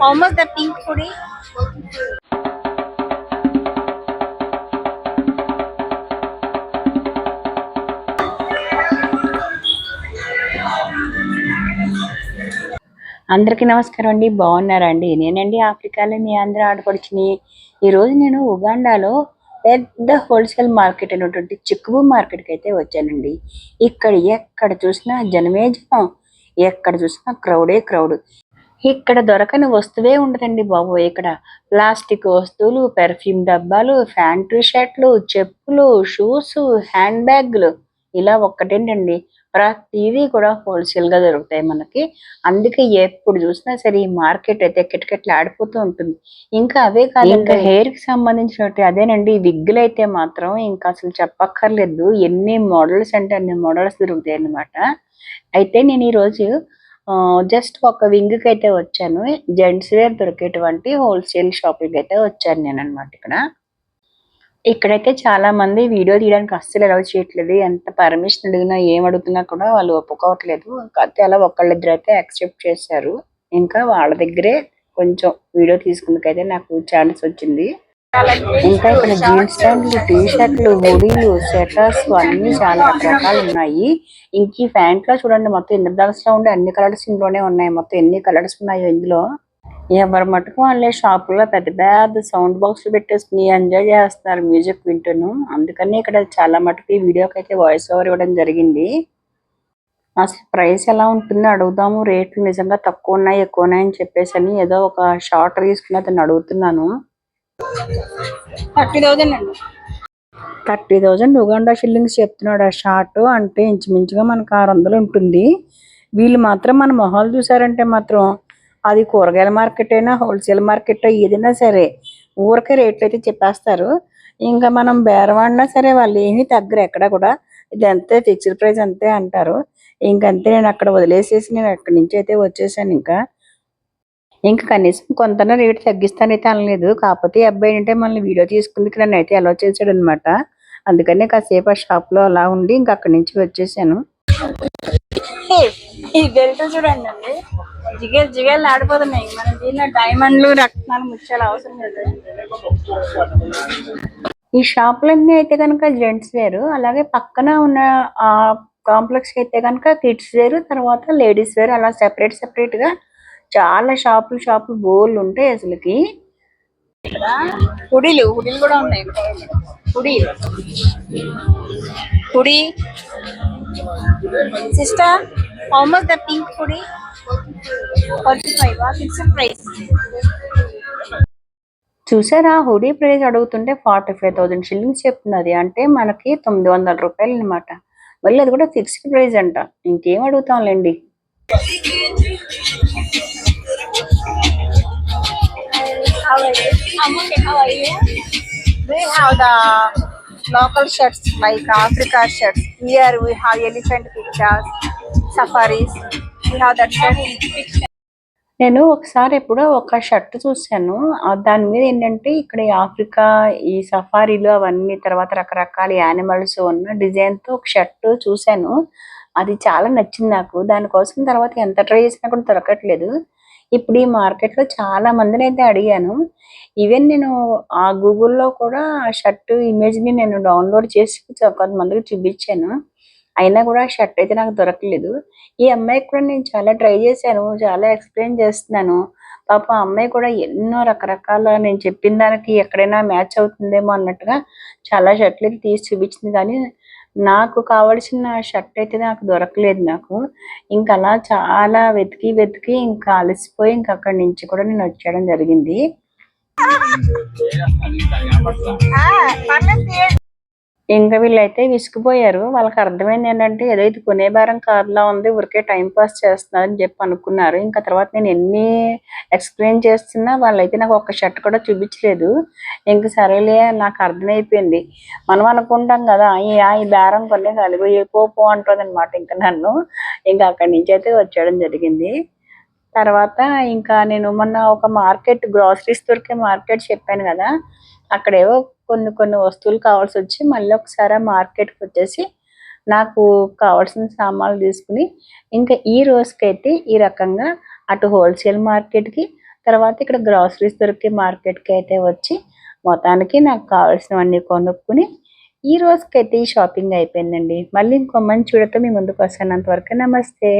How much the pink puri? అందరికీ నమస్కారం అండి. బాగున్నారండి నేనండి ఆఫ్రికాలో మీ ఆంధ్ర ఆడపడుచుని. ఈరోజు నేను ఉగాండాలో పెద్ద హోల్సేల్ మార్కెట్ అనేటువంటి చిక్కుబు మార్కెట్కి అయితే వచ్చానండి. ఇక్కడ ఎక్కడ చూసినా జనమే జనం ఎక్కడ చూసినా క్రౌడే క్రౌడ్. ఇక్కడ దొరకని వస్తువే ఉండదండి బాబు. ఇక్కడ ప్లాస్టిక్ వస్తువులు పెర్ఫ్యూమ్ డబ్బాలు ఫ్యాంట్రీ షర్ట్లు చెప్పులు షూస్ హ్యాండ్ బ్యాగ్లు ఇలా ఒక్కటేంటండి ప్రతిదీ కూడా హోల్సేల్గా దొరుకుతాయి మనకి. అందుకే ఎప్పుడు చూసినా సరే ఈ మార్కెట్ అయితే కిటకిటలు ఆడిపోతూ ఉంటుంది. ఇంకా అవే కాదు ఇంకా హెయిర్కి సంబంధించినట్టు అదేనండి. విగ్గులు అయితే మాత్రం ఇంకా అసలు చెప్పక్కర్లేదు. ఎన్ని మోడల్స్ అంటే అన్ని మోడల్స్ దొరుకుతాయి అన్నమాట. అయితే నేను ఈ రోజు జస్ట్ ఒక వింగ్కి అయితే వచ్చాను. జెంట్స్ వేర్ దొరికేటువంటి హోల్సేల్ షాపులకి అయితే వచ్చాను నేను అనమాట ఇక్కడ. ఇక్కడైతే చాలా మంది వీడియో తీయడానికి అస్సలు అలౌ చేయట్లేదు. ఎంత పర్మిషన్ అడిగినా ఏం అడుగుతున్నా కూడా వాళ్ళు ఒప్పుకోవట్లేదు. కాకపోతే అలా ఒకళ్ళిద్దరు అయితే యాక్సెప్ట్ చేశారు. ఇంకా వాళ్ళ దగ్గరే కొంచెం వీడియో తీసుకుందుకైతే నాకు ఛాన్స్ వచ్చింది. ఇంకా ఇక్కడ జీన్స్ ప్యాంట్లు టీ షర్ట్లు హుడీలు స్వెటర్స్ అన్ని చాలా రకరకాలు ఉన్నాయి. ఇంక ఈ ప్యాంట్లో చూడండి మొత్తం ఇంద్రధనస్లో ఉండే అన్ని కలర్స్ ఇందులోనే ఉన్నాయి. మొత్తం ఎన్ని కలర్స్ ఉన్నాయో ఇందులో. ఎవరి మటుకు వాళ్ళే షాపుల్లో పెద్ద పెద్ద సౌండ్ బాక్స్ పెట్టేసుకుని ఎంజాయ్ చేస్తున్నారు మ్యూజిక్ వింటూను. అందుకని ఇక్కడ చాలా మటుకు ఈ వీడియోకి అయితే వాయిస్ ఓవర్ ఇవ్వడం జరిగింది. అసలు ప్రైస్ ఎలా ఉంటుందో అడుగుదాము. రేట్లు నిజంగా తక్కువ ఉన్నాయి ఎక్కువ ఉన్నాయి అని చెప్పేసి అని ఏదో ఒక షార్ట్ తీసుకుని అతను అడుగుతున్నాను. థర్టీ థౌజండ్ అండి. థర్టీ థౌజండ్ ఉగాండా షిల్లింగ్స్ చెప్తున్నాడు ఆ షార్ట్ అంటే ఇంచుమించుగా మనకు ఆరు వందలు ఉంటుంది. వీళ్ళు మాత్రం మన మొహాలు చూసారంటే మాత్రం అది కూరగాయల మార్కెట్ అయినా హోల్సేల్ మార్కెట్ ఏదైనా సరే ఊరికే రేట్లు అయితే చెప్పేస్తారు. ఇంకా మనం బేరవాడినా సరే వాళ్ళు ఏమీ తగ్గరు ఎక్కడ కూడా. ఇది అంతే ఫిక్స్డ్ ప్రైస్ అంతే అంటారు. ఇంకంతే నేను అక్కడ వదిలేసేసి నేను అక్కడి నుంచి అయితే వచ్చేసాను ఇంకా. ఇంకా కనీసం కొంత రేట్ తగ్గిస్తానైతే అనలేదు. కాకపోతే ఈ అబ్బాయి ఏంటంటే మనల్ని వీడియో తీసుకుందుకు నన్ను అయితే అలో చేశాడు అనమాట అందుకని కాసేపు ఆ షాప్లో అలా ఉండి ఇంకా అక్కడి నుంచి వచ్చేసాను. బెల్ట్ చూడండి అండి. జిగేల్ జిగేల్ ఆడిపోతున్నాయి. మన దీనిలో డైమండ్లు రత్నాలు ముత్యాలు అవసరం లేదు. ఈ షాపులన్నీ అయితే కనుక జెంట్స్ వేరు. అలాగే పక్కన ఉన్న ఆ కాంప్లెక్స్ అయితే కనుక కిడ్స్ వేరు. తర్వాత లేడీస్ వేరు. అలా సెపరేట్ సెపరేట్గా చాలా షాపులు షాపులు బోర్లు ఉంటాయి అసలుకి. హుడీలు హుడీలు కూడా ఉన్నాయి. Hoodie. Hoodie. Sister how much the pink hoodie forty five fixed price చూసారా? హుడీ ప్రైస్ అడుగుతుంటే ఫార్టీ ఫైవ్ థౌసండ్ షిల్లింగ్స్ చెప్తున్నది. అంటే మనకి తొమ్మిది వందల రూపాయలు అనమాట మళ్ళీ అది కూడా ఫిక్స్డ్ ప్రైస్ అంట. ఇంకేం అడుగుతాంలేండి? Okay. How are you? We have the local shirts like Africa shirts. Here we have elephant pictures, safaris. We have that shirt. నేను ఒకసారి ఎప్పుడో ఒక షర్ట్ చూశాను దాని మీద ఏంటంటే ఇక్కడ ఆఫ్రికా ఈ సఫారీలు అవన్నీ తర్వాత రకరకాల యానిమల్స్ ఉన్న డిజైన్తో ఒక షర్ట్ చూశాను అది చాలా నచ్చింది నాకు దానికోసం తర్వాత ఎంత ట్రై చేసినా కూడా దొరకట్లేదు ఇప్పుడు ఈ మార్కెట్లో చాలా మందిని అయితే అడిగాను. ఈవెన్ నేను ఆ గూగుల్లో కూడా ఆ షర్ట్ ఇమేజ్ని నేను డౌన్లోడ్ చేసి కొంతమందికి చూపించాను. అయినా కూడా ఆ షర్ట్ అయితే నాకు దొరకలేదు. ఈ అమ్మాయికి కూడా నేను చాలా ట్రై చేశాను చాలా ఎక్స్ప్లెయిన్ చేస్తున్నాను. పాప ఆ అమ్మాయి కూడా ఎన్నో రకరకాల నేను చెప్పిన దానికి ఎక్కడైనా మ్యాచ్ అవుతుందేమో అన్నట్టుగా చాలా షర్ట్లు అయితే తీసి చూపించింది. కానీ నాకు కావలసిన షర్ట్ అయితే నాకు దొరకలేదు నాకు. ఇంకా అలా చాలా వెతికి వెతికి ఇంకా అలసిపోయి ఇంకా అక్కడి నుంచి కూడా నేను వచ్చేయడం జరిగింది. ఇంకా వీళ్ళైతే విసిగిపోయారు వాళ్ళకి అర్థమైంది ఏంటంటే ఏదో ఇది కొనే భారం కారులా ఉంది ఊరికే టైం పాస్ చేస్తున్నారని చెప్పి అనుకున్నారు. ఇంకా తర్వాత నేను ఎన్ని ఎక్స్ప్లెయిన్ చేస్తున్నా వాళ్ళైతే నాకు ఒక షర్ట్ కూడా చూపించలేదు. ఇంక సరేలే నాకు అర్థమైపోయింది. మనం అనుకుంటాం కదా ఈ ఆ ఈ బేరం కొనే కలిగి పో పో అంటుంది అనమాట ఇంకా నన్ను. ఇంకా అక్కడి నుంచి అయితే వచ్చేయడం జరిగింది. తర్వాత ఇంకా నేను మొన్న ఒక మార్కెట్ గ్రాసరీస్ దొరికే మార్కెట్ చెప్పాను కదా అక్కడేవో కొన్ని కొన్ని వస్తువులు కావాల్సి వచ్చి మళ్ళీ ఒకసారి ఆ మార్కెట్కి వచ్చేసి నాకు కావాల్సిన సామాన్లు తీసుకుని ఇంకా ఈ రోజుకైతే ఈ రకంగా అటు హోల్సేల్ మార్కెట్కి తర్వాత ఇక్కడ గ్రాసరీస్ దొరికే మార్కెట్కి అయితే వచ్చి మొత్తానికి నాకు కావాల్సినవన్నీ కొనుక్కుని ఈ రోజుకైతే ఈ షాపింగ్ అయిపోయిందండి. మళ్ళీ ఇంకో మంచి చూడతో మీ ముందుకు వస్తానంతవరకు నమస్తే.